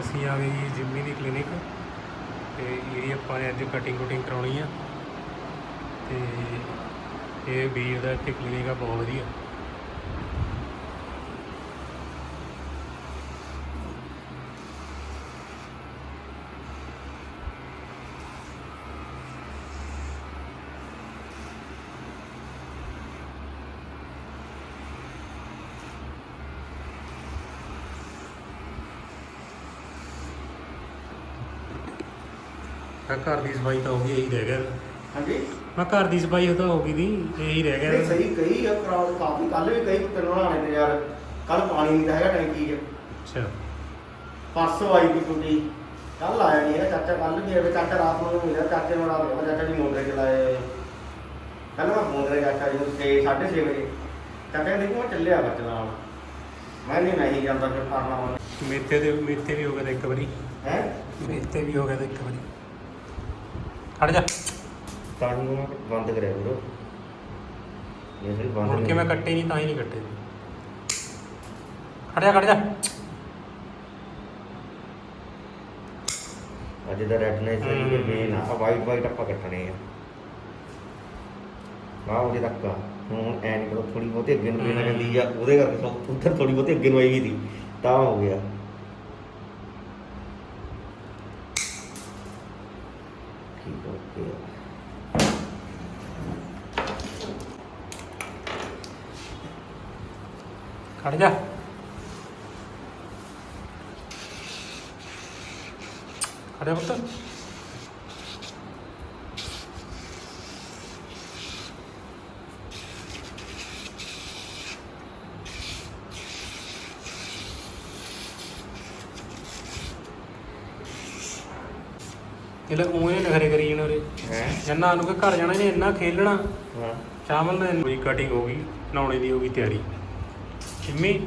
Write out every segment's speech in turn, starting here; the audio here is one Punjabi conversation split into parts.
ਅਸੀਂ ਆ ਗਏ ਜੀ ਜਿੰਮੀ ਦੀ ਕਲੀਨਿਕ ਤੇ ਇਹਦੀ ਆਪਾਂ ਨੇ ਅੱਜ ਕਟਿੰਗ ਕੁਟਿੰਗ ਕਰਾਉਣੀ ਆ। ਤੇ ਇਹ ਵੀਰ ਦਾ ਇੱਥੇ ਕਲੀਨਿਕ ਆ, ਬਹੁਤ ਵਧੀਆ। ਮੈਂ ਘਰ ਦੀ ਸਫ਼ਾਈ ਤਾਂ ਹੋ ਗਈ ਇਹੀ ਰਹਿ ਗਿਆ ਹਾਂਜੀ? ਮੈਂ ਘਰ ਦੀ ਸਫ਼ਾਈ ਤਾਂ ਹੋ ਗਈ ਦੀ ਇਹੀ ਰਹਿ ਨਹੀਂ ਗਿਆ ਸਹੀ ਕਈ ਆ ਕਰਾਉ ਕਾਫੀ ਕੱਲ ਵੀ ਕਈ ਕੁੱਤੇ ਬਣਾਣੇ ਤੇ ਯਾਰ ਕੱਲ ਪਾਣੀ ਨਹੀਂ ਤਾਂ ਹੈਗਾ ਟੈਂਕੀ 'ਚ। ਅੱਛਾ। ਪਰਸੋਂ ਆਈ ਦੀ ਕੁੜੀ ਕੱਲ ਆਇਆ ਨਹੀਂ ਹੈ ਚਾਚਾ ਕੱਲ ਵੀ ਆਵੇ ਚਾਚਾ ਰਾਤ ਨੂੰ ਮਿਲਿਆ ਚਾਚੇ ਨੂੰ ਰਾਤ ਨੂੰ ਚਾਚਾ ਜੀ ਮੋਟਰ ਚਲਾਏ। ਕੱਲ ਮੈਂ ਕਰਿਆ ਚਾਚਾ ਜੀ ਨੂੰ 6 6:30 ਵਜੇ। ਚਾਚਾ ਕਹਿੰਦੇ ਕਿ ਮੈਂ ਚੱਲਿਆ ਵਾ ਚਲਾਉਣ ਮੈਂ ਨਹੀਂ ਮੈਂ ਹੀ ਜਾਂਦਾ ਫਿਰ ਹੁਣ ਮੇਥੇ ਦੇ ਮੇਥੇ ਵੀ ਹੋ ਗਿਆ ਇੱਕ ਵਾਰੀ। ਹੈ? ਮੇਥੇ ਵੀ ਹੋ ਗਿਆ ਇੱਕ ਵਾਰੀ। ਹਟ ਜਾ। ਨੂੰ ਮੈਂ ਬੰਦ ਕਰਿਆ ਵੀਰੋ ਇਹ ਸਹੀ ਬੰਦ ਮੁੜ ਕੇ ਨਹੀਂ- ਮੈਂ ਕੱਟੇ ਨਹੀਂ ਤਾਂ ਹੀ ਨਹੀਂ ਕੱਟੇ। ਜਾ ਹਟ ਜਾ। ਅੱਜ ਦਾ ਰੈਡਨੈਸ ਹੈ ਜੀ ਮੇਨ ਆ। ਵਾਈਟ ਵਾਈਟ ਆਪਾਂ ਕੱਟਣੇ ਆ। ਵਾਹ ਉਹਦੇ ਤੱਕ ਹੁਣ ਐ ਨਹੀਂ ਕਰੋ ਥੋੜੀ ਬਹੁਤੀ ਅੱਗੇ ਨੂੰ ਪੀਣਾ ਜਾਂਦੀ ਆ। ਉਹਦੇ ਕਰਕੇ ਉੱਧਰ ਥੋੜੀ ਬਹੁਤੀ ਅੱਗੇ ਨੂੰ ਆਈ ਵੀ ਸੀ। ਤਾਂ ਹੋ ਗਿਆ। 비벼볼게요. 가자. 가려부터. ਇਹ ਲੈ ਉਹਨੇ ਨਖਰੇ ਕਰੀ ਜਾਣਾ ਰੇ ਹੈ? ਜੰਨਾ ਨੂੰ ਕਿ ਘਰ ਜਾਣਾ ਇਹਨੇ ਇੰਨਾ ਖੇਲਣਾ। ਹਾਂ। ਸ਼ਾਮਲ ਨੇ ਕੋਈ ਕਟਿੰਗ ਹੋ ਗਈ ਨਹਾਉਣੇ ਦੀ ਹੋ ਗਈ ਤਿਆਰੀ। ਸਿੰਮੀ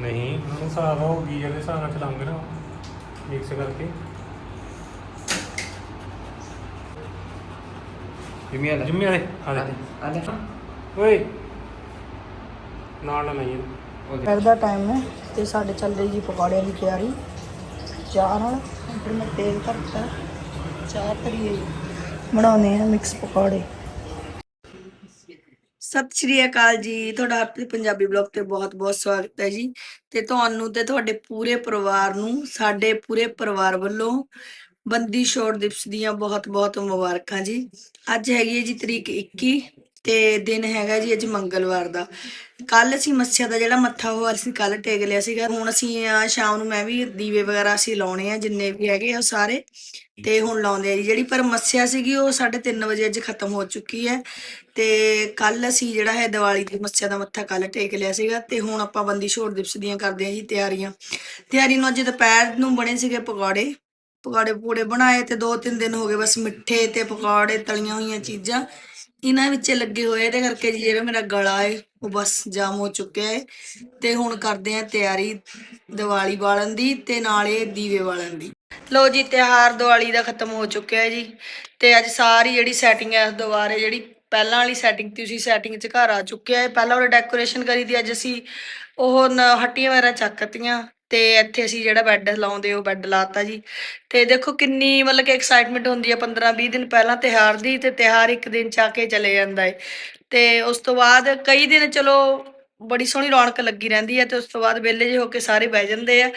ਨਹੀਂ। ਉਹਨੂੰ ਆ ਉਹ ਗੀਜ਼ਰ ਦੇ ਹਿਸਾਬ ਨਾਲ ਚਲਾਉਂਗੇ ਨਾ। ਮਿਕਸ ਕਰਕੇ। ਜਿਮੀ ਆ ਜਿੰਮੀ ਵਾਲੇ ਆ ਦੇ ਆ ਲੈ। ਓਏ। ਨਾਲ ਨਾ ਨਹੀਂ ਦੁਪਹਿਰ ਦਾ। ਟਾਈਮ ਹੈ ਤੇ ਸਾਡੇ ਚੱਲ ਰਹੀ ਜੀ ਪਕੌੜਿਆਂ ਦੀ ਤਿਆਰੀ। ਚਾਹ ਨਾਲ। ਇੱਧਰ ਮੈਂ ਤੇਲ ਧਰਤਾ। ਚਾਹ ਧਰੀਏ ਬਣਾਉਨੇ ਆ ਮਿਕਸ ਪਕੌੜੇ। ਸਤਿ ਸ਼੍ਰੀ ਅਕਾਲ ਜੀ। ਤੁਹਾਡਾ ਆਪਣੇ ਪੰਜਾਬੀ ਬਲੌਗ ਤੇ ਬਹੁਤ-ਬਹੁਤ ਸਵਾਗਤ ਹੈ ਜੀ। ਤੇ ਤੁਹਾਨੂੰ ਤੇ ਤੁਹਾਡੇ ਪੂਰੇ ਪਰਿਵਾਰ ਨੂੰ, ਸਾਡੇ ਪੂਰੇ ਪਰਿਵਾਰ ਵੱਲੋਂ ਬੰਦੀ ਛੋੜ ਦਿਵਸ ਦੀਆਂ ਬਹੁਤ-ਬਹੁਤ ਮੁਬਾਰਕਾਂ ਜੀ। ਅੱਜ ਹੈਗੀ ਹੈ ਜੀ ਤਰੀਕ 21 ਤੇ ਦਿਨ ਹੈਗਾ ਜੀ ਅੱਜ ਮੰਗਲਵਾਰ ਦਾ। ਕੱਲ ਅਸੀਂ ਮੱਸਿਆ ਦਾ ਜਿਹੜਾ ਮੱਥਾ ਉਹ ਅਸੀਂ ਕੱਲ ਟੇਕ ਲਿਆ ਸੀਗਾ। ਹੁਣ ਅਸੀਂ ਸ਼ਾਮ ਨੂੰ ਮੈਂ ਵੀ ਦੀਵੇ ਵਗੈਰਾ ਅਸੀਂ ਲਾਉਣੇ ਆ, ਜਿੰਨੇ ਵੀ ਹੈਗੇ ਆ ਸਾਰੇ। ਤੇ ਹੁਣ ਲਾਉਂਦੇ ਆ ਜੀ। ਜਿਹੜੀ ਪਰ ਮੱਸਿਆ ਸੀਗੀ ਉਹ 3:30 ਵਜੇ ਅੱਜ ਖਤਮ ਹੋ ਚੁੱਕੀ ਹੈ। ਤੇ ਕੱਲ ਅਸੀਂ ਜਿਹੜਾ ਹੈ ਦੀਵਾਲੀ ਦੀ ਮੱਸਿਆ ਦਾ ਮੱਥਾ ਕੱਲ ਟੇਕ ਲਿਆ ਸੀਗਾ। ਤੇ ਹੁਣ ਆਪਾਂ ਬੰਦੀ ਛੋੜ ਦਿਵਸ ਦੀਆਂ ਕਰਦੇ ਆ ਜੀ ਤਿਆਰੀਆਂ। ਤਿਆਰੀ ਨੂੰ ਅੱਜ ਦੁਪਹਿਰ ਨੂੰ ਬਣੇ ਸੀਗੇ ਪਕੌੜੇ। ਪਕੌੜੇ ਪੂੜੇ ਬਣਾਏ ਤੇ ਦੋ ਤਿੰਨ ਦਿਨ ਹੋ ਗਏ ਬਸ ਮਿੱਠੇ ਤੇ ਪਕੌੜੇ ਤਲੀਆਂ ਹੋਈਆਂ ਚੀਜ਼ਾਂ। ਇਹਨਾਂ ਵਿੱਚ ਲੱਗੇ ਹੋਏ ਇਹਦੇ ਕਰਕੇ ਜੀ ਜਿਹੜਾ ਮੇਰਾ ਗਲਾ ਹੈ ਉਹ ਬਸ ਜਾਮ ਹੋ ਚੁੱਕਿਆ ਹੈ ਤੇ ਹੁਣ ਕਰਦੇ ਆ ਤਿਆਰੀ ਦੀਵਾਲੀ ਬਾਲਣ ਦੀ ਤੇ ਨਾਲੇ ਦੀਵੇ ਬਾਲਣ ਦੀ। ਲੋ ਜੀ, ਤਿਉਹਾਰ ਦੀਵਾਲੀ ਦਾ ਖਤਮ ਹੋ ਚੁੱਕਿਆ ਹੈ ਜੀ। ਤੇ ਅੱਜ ਸਾਰੀ ਜਿਹੜੀ ਸੈਟਿੰਗ ਹੈ ਦੁਬਾਰੇ ਜਿਹੜੀ ਪਹਿਲਾਂ ਵਾਲੀ ਸੈਟਿੰਗ ਤੇ ਉਸੇ ਸੈਟਿੰਗ 'ਚ ਘਰ ਆ ਚੁੱਕਿਆ ਹੈ ਪਹਿਲਾਂ ਉਹ ਡੈਕੋਰੇਸ਼ਨ ਕਰੀ ਦੀ, ਅੱਜ ਅਸੀਂ ਉਹ ਨ- ਹੱਟੀਆਂ ਵਗੈਰਾ ਚੱਕਤੀਆਂ ਤੇ ਇੱਥੇ ਅਸੀਂ ਜਿਹੜਾ ਬੈੱਡ ਲਾਉਂਦੇ ਉਹ ਬੈੱਡ ਲਾਤਾ ਜੀ। ਤੇ ਦੇਖੋ ਕਿੰਨੀ ਮਤਲਬ ਕਿ ਐਕਸਾਈਟਮੈਂਟ ਹੁੰਦੀ ਹੈ 15 20 ਦਿਨ ਪਹਿਲਾਂ ਤਿਉਹਾਰ ਦੀ ਤੇ ਤਿਉਹਾਰ ਇੱਕ ਦਿਨ ਚ ਆ ਕੇ ਚਲੇ ਜਾਂਦਾ ਏ। ਤੇ ਉਸ ਤੋਂ ਬਾਅਦ ਕਈ ਦਿਨ ਚਲੋ ਬੜੀ ਸੋਹਣੀ ਰੌਣਕ ਲੱਗੀ ਰਹਿੰਦੀ ਹੈ ਤੇ ਉਸ ਤੋਂ ਬਾਅਦ ਵਿਹਲੇ ਜਿਹੇ ਹੋ ਕੇ ਸਾਰੇ ਬਹਿ ਜਾਂਦੇ ਆ।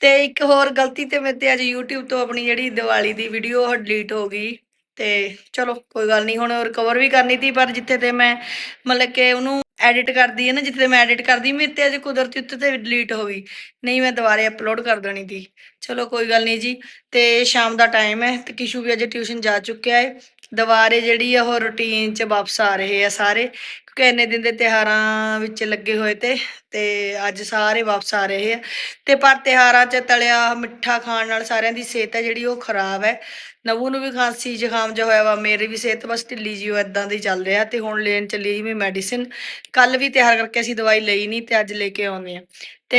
ਤੇ ਇੱਕ ਹੋਰ ਗਲਤੀ ਤੇ ਮੇਰੇ ਤੇ ਅੱਜ YouTube ਤੋਂ ਆਪਣੀ ਜਿਹੜੀ ਦੀਵਾਲੀ ਦੀ ਵੀਡੀਓ ਡਿਲੀਟ ਹੋ ਗਈ। ਤੇ ਚਲੋ ਕੋਈ ਗੱਲ ਨਹੀਂ, ਹੁਣ ਰਿਕਵਰ ਵੀ ਕਰਨੀ ਸੀ, ਪਰ ਜਿੱਥੇ ਤੇ ਮੈਂ ਮਤਲਬ ਕਿ ਉਹਨੂੰ ਐਡਿਟ ਕਰਦੀ ਹੈ ਨਾ, ਜਿੱਥੇ ਮੈਂ ਐਡਿਟ ਕਰਦੀ, ਮੇਰੇ ਤੇ ਅਜੇ ਕੁਦਰਤੀ ਉੱਤੇ ਤੇ ਡਿਲੀਟ ਹੋ ਗਈ। ਨਹੀਂ, ਮੈਂ ਦੁਬਾਰੇ ਅਪਲੋਡ ਕਰ ਦੇਣੀ ਸੀ। ਚਲੋ, ਕੋਈ ਗੱਲ ਨਹੀਂ ਜੀ। ਤੇ ਸ਼ਾਮ ਦਾ ਟਾਈਮ ਹੈ ਤੇ ਕਿਸ਼ੂ ਵੀ ਅਜੇ ਟਿਊਸ਼ਨ ਜਾ ਚੁੱਕਿਆ ਹੈ ਦੁਬਾਰੇ ਜਿਹੜੀ ਆ ਉਹ ਰੁਟੀਨ 'ਚ ਵਾਪਸ ਆ ਰਹੇ ਆ ਸਾਰੇ। ਕਿਉਂਕਿ ਇੰਨੇ ਦਿਨ ਦੇ ਤਿਉਹਾਰਾਂ ਵਿੱਚ ਲੱਗੇ ਹੋਏ ਤੇ ਤੇ ਅੱਜ ਸਾਰੇ ਵਾਪਸ ਆ ਰਹੇ ਆ। ਤੇ ਪਰ ਤਿਉਹਾਰਾਂ 'ਚ ਤਲਿਆ ਮਿੱਠਾ ਖਾਣ ਨਾਲ ਸਾਰਿਆਂ ਦੀ ਸਿਹਤ ਹੈ ਜਿਹੜੀ ਉਹ ਖਰਾਬ ਹੈ। ਨਵੂ ਨੂੰ ਵੀ ਖਾਂਸੀ ਜ਼ੁਕਾਮ ਜਿਹਾ ਹੋਇਆ ਵਾ, ਮੇਰੀ ਵੀ ਸਿਹਤ ਬਸ ਢਿੱਲੀ ਜਿਹੀ ਉਹ ਇਦਾਂ ਦੀ ਚੱਲ ਰਿਹਾ ਤੇ ਹੁਣ ਲੈਣ ਚੱਲੀ ਜੀ ਮੈਂ ਮੈਡੀਸਿਨ। ਕੱਲ ਵੀ ਤਿਆਰ ਕਰਕੇ ਅਸੀਂ ਦਵਾਈ ਲਈ ਨਹੀਂ ਤੇ ਅੱਜ ਲੈ ਕੇ ਆਉਂਦੇ ਆ ਤੇ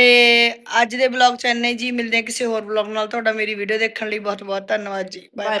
ਅੱਜ ਦੇ ਬਲੌਗ ਚ ਇੰਨਾ ਜੀ, ਮਿਲਦੇ ਆ ਕਿਸੇ ਹੋਰ ਬਲੌਗ ਨਾਲ। ਤੁਹਾਡਾ ਮੇਰੀ ਵੀਡੀਓ ਦੇਖਣ ਲਈ ਬਹੁਤ ਬਹੁਤ ਧੰਨਵਾਦ ਜੀ। Bye bye